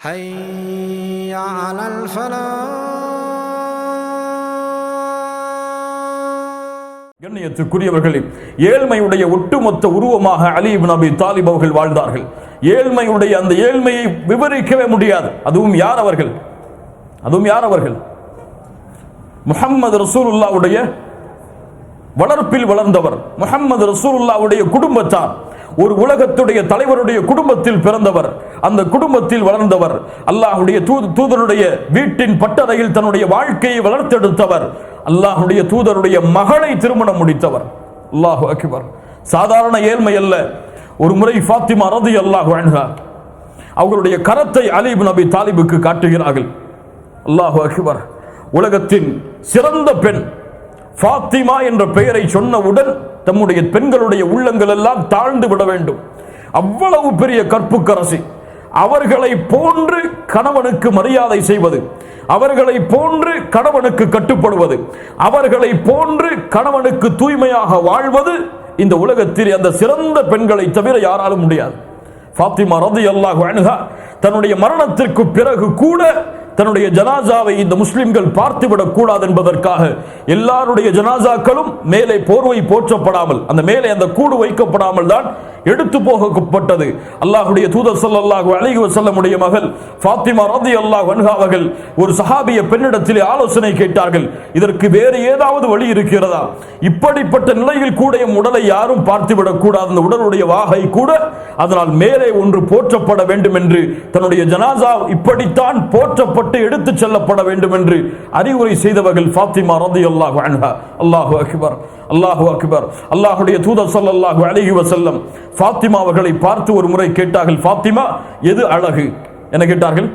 حي على الفلاح கண்ணியத்துக்குரியவர்களே ஏழ்மையுடைய ஒட்டுமொத்த உருவமாக அலி இப்னு அபி தாலிப் அவர்கள் வாழ்ந்தார்கள் ஏழ்மையுடைய அந்த ஏழ்மையை விவரிக்கவே முடியாது அதுவும் யார் அவர்கள் அதுவும் யார் அவர்கள் முஹம்மது ரசூலுல்லாவுடைய வளர்ப்பில் வளர்ந்தவர் முஹம்மது ரசூலுல்லாவுடைய குடும்பத்தார் ஒரு உலகத்துடைய தலைவருடைய குடும்பத்தில் பிறந்தவர். அந்த குடும்பத்தில் வளர்ந்தவர். அல்லாஹுடைய தூது தூதருடைய வீட்டின் பட்டறையில் தன்னுடைய வாழ்க்கையை வளர்த்தெடுத்தவர். அல்லாஹுடைய தூதருடைய மகளை திருமணம் முடித்தவர். அல்லாஹு அக்பர். சாதாரண ஏழ்மை அல்ல. ஒரு முறை ஃபாத்திமா ரதி அல்லாஹு அன்ஹா அவர்களுடைய கரத்தை அலிபு நபி தாலிபுக்கு காட்டுகிறார்கள். அல்லாஹு அக்பர். உலகத்தின் சிறந்த பெண். ஃபாத்திமா என்ற பெயரை சொன்னவுடன் தம்முடைய பெண்களுடைய உள்ளங்கள் எல்லாம் தாழ்ந்து விட வேண்டும். அவ்வளவு பெரிய கற்புக்கரசி. அவர்களை போன்று கணவனுக்கு மரியாதை செய்வது. அவர்களை போன்று கணவனுக்கு கட்டுப்படுவது. அவர்களை போன்று கணவனுக்கு தூய்மையாக வாழ்வது இந்த உலகத்தில் அந்த சிறந்த பெண்களை தவிர யாராலும் முடியாது. ஃபாத்திமா ரதி அல்லாஹ் தன்னுடைய மரணத்திற்கு பிறகு கூட தன்னுடைய ஜனாசாவை இந்த முஸ்லிம்கள் பார்த்துவிடக் கூடாது என்பதற்காக எல்லாருடைய ஜனாசாக்களும் மேலே போர்வை போற்றப்படாமல் அந்த மேலே அந்த கூடு வைக்கப்படாமல் தான் எடுத்து போகப்பட்டது. அல்லாஹுடைய தூதர் ஸல்லல்லாஹு அழகி வஸல்லமுடைய மகள் ஃபாத்திமா ரதி அல்லாஹ் அவர்கள் ஒரு சஹாபிய பெண்ணிடத்திலே ஆலோசனை கேட்டார்கள். இதற்கு வேறு ஏதாவது வழி இருக்கிறதா? இப்படிப்பட்ட நிலையில் கூட உடலை யாரும் பார்த்துவிடக் கூடாது. அந்த உடலுடைய வாகை கூட அதனால் மேலே ஒன்று போற்றப்பட வேண்டும் என்று தன்னுடைய ஜனாசா இப்படித்தான் போற்றப்பட்டு எடுத்துச் செல்லப்பட வேண்டும் என்று அறிவுரை செய்தவர்கள் ஃபாத்திமா ரதி அல்லாஹ் வன்ஹா அல்லாஹு அக்பர். அல்லாஹு அக்பர். அல்லாஹுடைய தூதர் ஸல்லல்லாஹு அழகி வசல்லம் ஃபாத்திமா அவர்களை பார்த்து ஒரு முறை கேட்டார்கள் ஃபாத்திமா எது அழகு? என கேட்டார்கள்.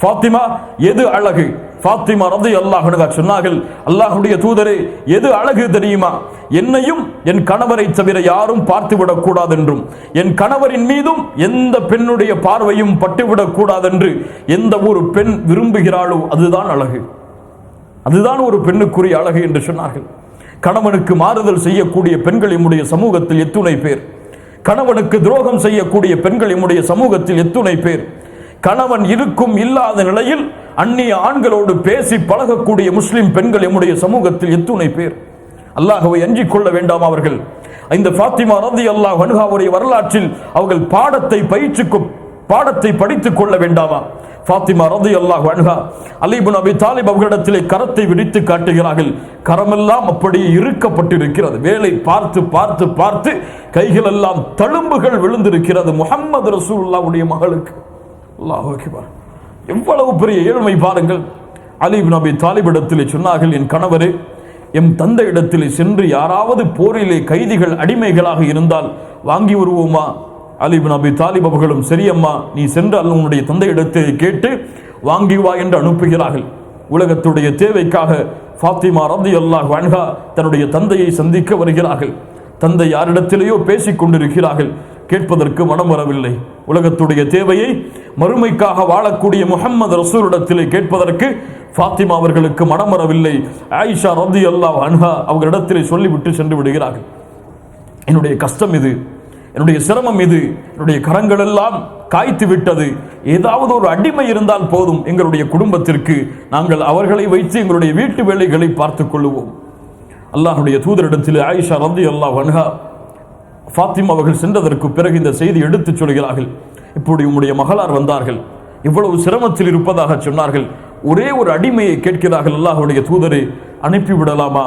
ஃபாத்திமா எது அழகு? ஃபாத்திமா ரதி அல்லாஹ் சொன்னார்கள் அல்லாஹுடைய தூதரே எது அழகு தெரியுமா? என்னையும் என் கணவரை தவிர யாரும் பார்த்துவிடக் கூடாது என்றும் என் கணவரின் மீதும் எந்த பெண்ணுடைய பார்வையும் பட்டுவிடக் கூடாது என்று எந்த ஒரு பெண் விரும்புகிறாளோ அதுதான் அழகு. அதுதான் ஒரு பெண்ணுக்குரிய அழகு என்று சொன்னார்கள். கணவனுக்கு மாறுதல் செய்யக்கூடிய பெண்கள் என்னுடைய சமூகத்தில் எத்துணை பேர். கணவனுக்கு துரோகம் செய்யக்கூடிய பெண்கள் எம்முடைய சமூகத்தில் எத்துணை பேர். கணவன் இருக்கும் இல்லாத நிலையில் அந்நிய ஆண்களோடு பேசி பழகக்கூடிய முஸ்லிம் பெண்கள் எம்முடைய சமூகத்தில் எத்துணை பேர். அல்லாஹவை அஞ்சிக் கொள்ள வேண்டாம் அவர்கள். இந்த ஃபாத்திமா ரதி அல்லாஹ் அன்ஹாவுடைய வரலாற்றில் அவர்கள் பாடத்தை பயிற்சிக்கும் பாடத்தை படித்துக் கொள்ள வேண்டாமா? ஃபாத்திமா ரதி அல்லாஹ் அணுகா அலிபுன் அபி தாலிப் அவர்களிடத்திலே கரத்தை விரித்து காட்டுகிறார்கள். கரமெல்லாம் அப்படியே இறுக்கப்பட்டிருக்கிறது. வேலை பார்த்து பார்த்து பார்த்து கைகள் எல்லாம் தழும்புகள் விழுந்திருக்கிறது. முகம்மது ரசூல்லாவுடைய மகளுக்கு. அல்லாஹ் அக்பர். எவ்வளவு பெரிய ஏழ்மை பாருங்கள். அலிப் அபி தாலிபிடத்திலே சொன்னார்கள் என் கணவரே எம் தந்தை இடத்திலே சென்று யாராவது போரிலே கைதிகள் அடிமைகளாக இருந்தால் வாங்கி வருவோமா? அலிபின் அபி தாலிப் அவர்களும் சரியம்மா நீ சென்று உன்னுடைய தந்தை இடத்தை கேட்டு வாங்கி வா என்று அனுப்புகிறார்கள். உலகத்துடைய தேவைக்காக ஃபாத்திமா ரதி அல்லாஹ் அன்ஹா தன்னுடைய தந்தையை சந்திக்க வருகிறார்கள். தந்தை யாரிடத்திலேயோ பேசிக் கொண்டிருக்கிறார்கள். கேட்பதற்கு மனம் வரவில்லை. உலகத்துடைய தேவையை மறுமைக்காக வாழக்கூடிய முகம்மது ரசூலிடத்திலே கேட்பதற்கு ஃபாத்திமா அவர்களுக்கு மனம் வரவில்லை. ஆயிஷா ரதி அல்லாஹ் அன்ஹா அவர்களிடத்திலே சொல்லிவிட்டு சென்று விடுகிறார்கள். என்னுடைய கஷ்டம் இது. என்னுடைய சிரமம் இது என்னுடைய கரங்கள் எல்லாம் காய்த்து விட்டது. ஏதாவது ஒரு அடிமை இருந்தால் போதும் எங்களுடைய குடும்பத்திற்கு. நாங்கள் அவர்களை வைத்து எங்களுடைய வீட்டு வேலைகளை பார்த்துக் கொள்ளுவோம். அல்லாஹுடைய தூதரிடத்தில் ஆயிஷா ரந்தி அல்லாஹ் வன்ஹா ஃபாத்திமா அவர்கள் சென்றதற்கு பிறகு இந்த செய்தி எடுத்துச் சொல்கிறார்கள். இப்படி உம்முடைய மகளார் வந்தார்கள். இவ்வளவு சிரமத்தில் இருப்பதாக சொன்னார்கள். ஒரே ஒரு அடிமையை கேட்கிறார்கள் அல்லாஹுடைய தூதரை அனுப்பிவிடலாமா?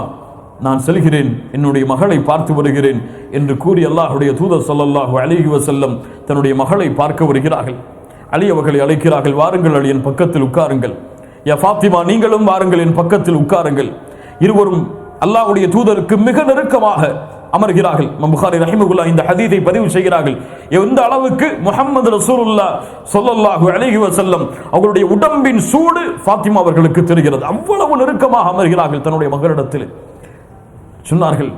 நான் செல்கிறேன் என்னுடைய மகளை பார்த்து வருகிறேன் என்று கூறி அல்லாஹுடைய தூதர் சொல்லல்லாஹு அலிஹி வசல்லம் தன்னுடைய மகளை பார்க்க வருகிறார்கள். அலி அவர்களை அழைக்கிறார்கள் வாருங்கள் அலி என் பக்கத்தில் உட்காருங்கள். யா ஃபாத்திமா நீங்களும் வாருங்கள் என் பக்கத்தில் உட்காருங்கள். இருவரும் அல்லாஹுடைய தூதருக்கு மிக நெருக்கமாக அமர்கிறார்கள். மம்புகாரி ரஹிமகுல்லா இந்த ஹதீதை பதிவு செய்கிறார்கள். எந்த அளவுக்கு முகமது ரசூலுல்லா சொல்லல்லாஹு அலைஹி வசல்லம் அவர்களுடைய உடம்பின் சூடு ஃபாத்திமா அவர்களுக்கு தெரிகிறது. அவ்வளவு நெருக்கமாக அமர்கிறார்கள் தன்னுடைய மகளிடத்தில். சொன்னார்கள்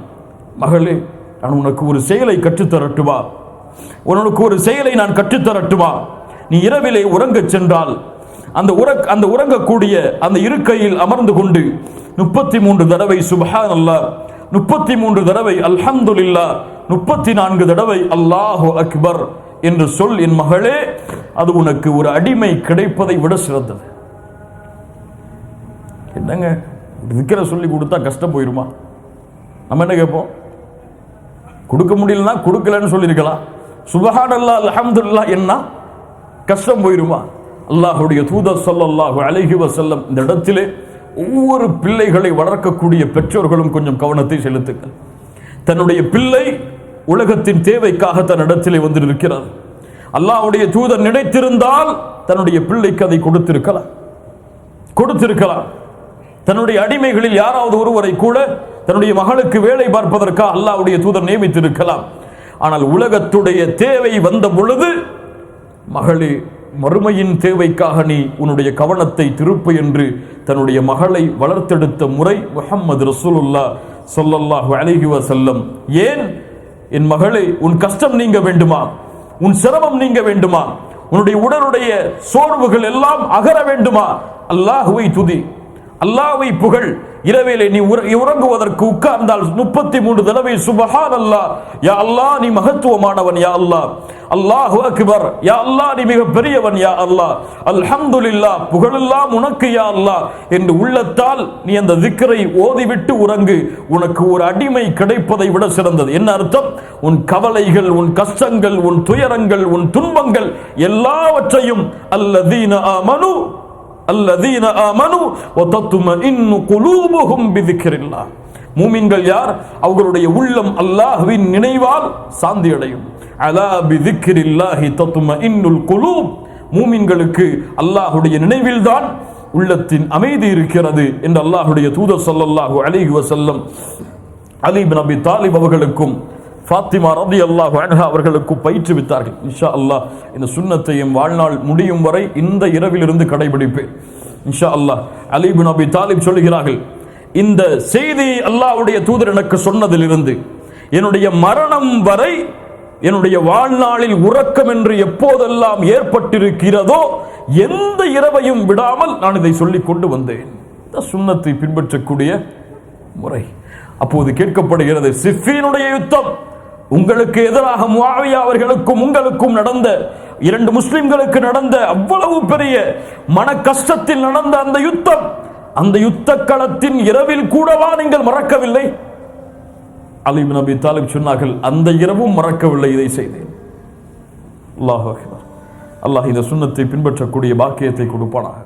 மகளே நான் உனக்கு ஒரு செயலை கற்றுத்தரட்டுமா? உனக்கு ஒரு செயலை நான் கற்றுத்தரட்டுமா? நீ இரவிலே உறங்கச் சென்றால் அந்த உற அந்த உறங்கக்கூடிய அந்த இருக்கையில் அமர்ந்து கொண்டு முப்பத்தி மூன்று தடவை சுபஹான் அல்லா முப்பத்தி மூன்று தடவை அல்ஹம்துலில்லா முப்பத்தி நான்கு தடவை அல்லாஹு அக்பர் என்று சொல் என் மகளே அது உனக்கு ஒரு அடிமை கிடைப்பதை விட சிறந்தது. என்னங்க இருக்கிற சொல்லி கொடுத்தா கஷ்டம் போயிருமா? நம்ம என்ன கேட்போம்? கொடுக்க முடியலன்னா கொடுக்கலன்னு சொல்லியிருக்கலாம். சுபஹானல்லா அல்ஹம்துலில்லாஹ் என்ன? கஷ்டம் போயிருமா? அல்லாஹ்வுடைய தூத ஸல்லல்லாஹு அழகி வசல்லம் இந்த இடத்திலே ஒவ்வொரு பிள்ளைகளை வளர்க்கக்கூடிய பெற்றோர்களும் கொஞ்சம் கவனத்தை செலுத்துங்கள். தன்னுடைய பிள்ளை உலகத்தின் தேவைக்காக தன் இடத்திலே வந்து அல்லாஹுடைய தூதர் நினைத்திருந்தால் தன்னுடைய பிள்ளைக்கு அதை கொடுத்திருக்கலாம். கொடுத்திருக்கலாம். தன்னுடைய அடிமைகளில் யாராவது ஒருவரை கூட தன்னுடைய மகளுக்கு வேலை பார்ப்பதற்காக அல்லாஹ்வுடைய தூதர் நியமித்திருக்கலாம். ஆனால் உலகத்துடைய தேவை வந்த பொழுது மகளே மறுமையின் தேவைக்காக நீ உன்னுடைய கவனத்தை திருப்பு என்று தன்னுடைய மகளை வளர்த்தெடுத்த முறை முகம்மது ரசூலுல்லா சொல்லல்லாஹு அலைஹி வஸல்லம். ஏன்? என் மகளே உன் கஷ்டம் நீங்க வேண்டுமா? உன் சிரமம் நீங்க வேண்டுமா? உன்னுடைய உடலுடைய சோர்வுகள் எல்லாம் அகர வேண்டுமா? அல்லாஹுவை துதி. அல்லாஹுவை புகழ். இரவிலே நீ உற- உறங்குவதற்கு உட்கார்ந்தால் முப்பத்தி மூன்று தடவை சுபஹான் அல்லாஹ் யா அல்லாஹ் நீ மகத்துவமானவன் யா அல்லாஹ் அல்லாஹு அக்பர். யா அல்லாஹ் நீ மிக பெரியவன் யா அல்லாஹ் அல்ஹம்துலில்லா புகழெல்லாம் உனக்கு யா அல்லாஹ் என்று உள்ளத்தால் நீ அந்த திக்கரை ஓதிவிட்டு உறங்கு. உனக்கு ஒரு அடிமை கிடைப்பதை விட சிறந்தது. என்ன அர்த்தம்? உன் கவலைகள் உன் கஷ்டங்கள் உன் துயரங்கள் உன் துன்பங்கள் எல்லாவற்றையும் அல்லதீன ஆமனு அல்லதீன ஆமனு வதத்மஇன்னு குலூபுஹும் பிதிக்கிறில்லா மூமின்கள் யார்? அவர்களுடைய உள்ளம் அல்லாஹ்வின் நினைவால் சாந்தி அடையும் அலா இத்தத்தும இன்னுல் குலூப். மூமின்களுக்கு அல்லாஹுடைய நினைவில்தான் உள்ளத்தின் அமைதி இருக்கிறது என்று அல்லாஹுடைய தூதர் சொல்லல்லாஹு அலிஹி வசல்லம் அலிபின் அபி தாலிப் அவர்களுக்கும் ஃபாத்திமா ரதி அல்லாஹ் அன்ஹா அவர்களுக்கும் பயிற்றுவித்தார்கள். இன்ஷா அல்லாஹ் இந்த சுண்ணத்தையும் வாழ்நாள் முடியும் வரை இந்த இரவிலிருந்து கடைபிடிப்பேன். இன்ஷா அல்லாஹ் அலிபின் அபி தாலிப் சொல்கிறார்கள் இந்த செய்தி அல்லாஹ்வுடைய தூதர் எனக்கு சொன்னதிலிருந்து என்னுடைய மரணம் வரை என்னுடைய வாழ்நாளில் உறக்கம் என்று எப்போதெல்லாம் ஏற்பட்டிருக்கிறதோ எந்த இரவையும் விடாமல் நான் இதை சொல்லிக் கொண்டு வந்தேன். இந்த சுன்னத்தை பின்பற்றக்கூடிய முறை. அப்போது கேட்கப்படுகிறது சிஃபியினுடைய யுத்தம். உங்களுக்கு எதிராக முஆவியா அவர்களுக்கும் உங்களுக்கும் நடந்த இரண்டு முஸ்லிம்களுக்கு நடந்த அவ்வளவு பெரிய மன கஷ்டத்தில் நடந்த அந்த யுத்தம் அந்த யுத்த களத்தின் இரவில் கூடவா நீங்கள் மறக்கவில்லை? அலிம் நபி தாலிப் சொன்னார்கள் அந்த இரவும் மறக்கவில்லை இதை செய்தேன். அல்லாஹ் அல்லாஹ் இந்த சுண்ணத்தை பின்பற்றக்கூடிய பாக்கியத்தை கொடுப்பானாக.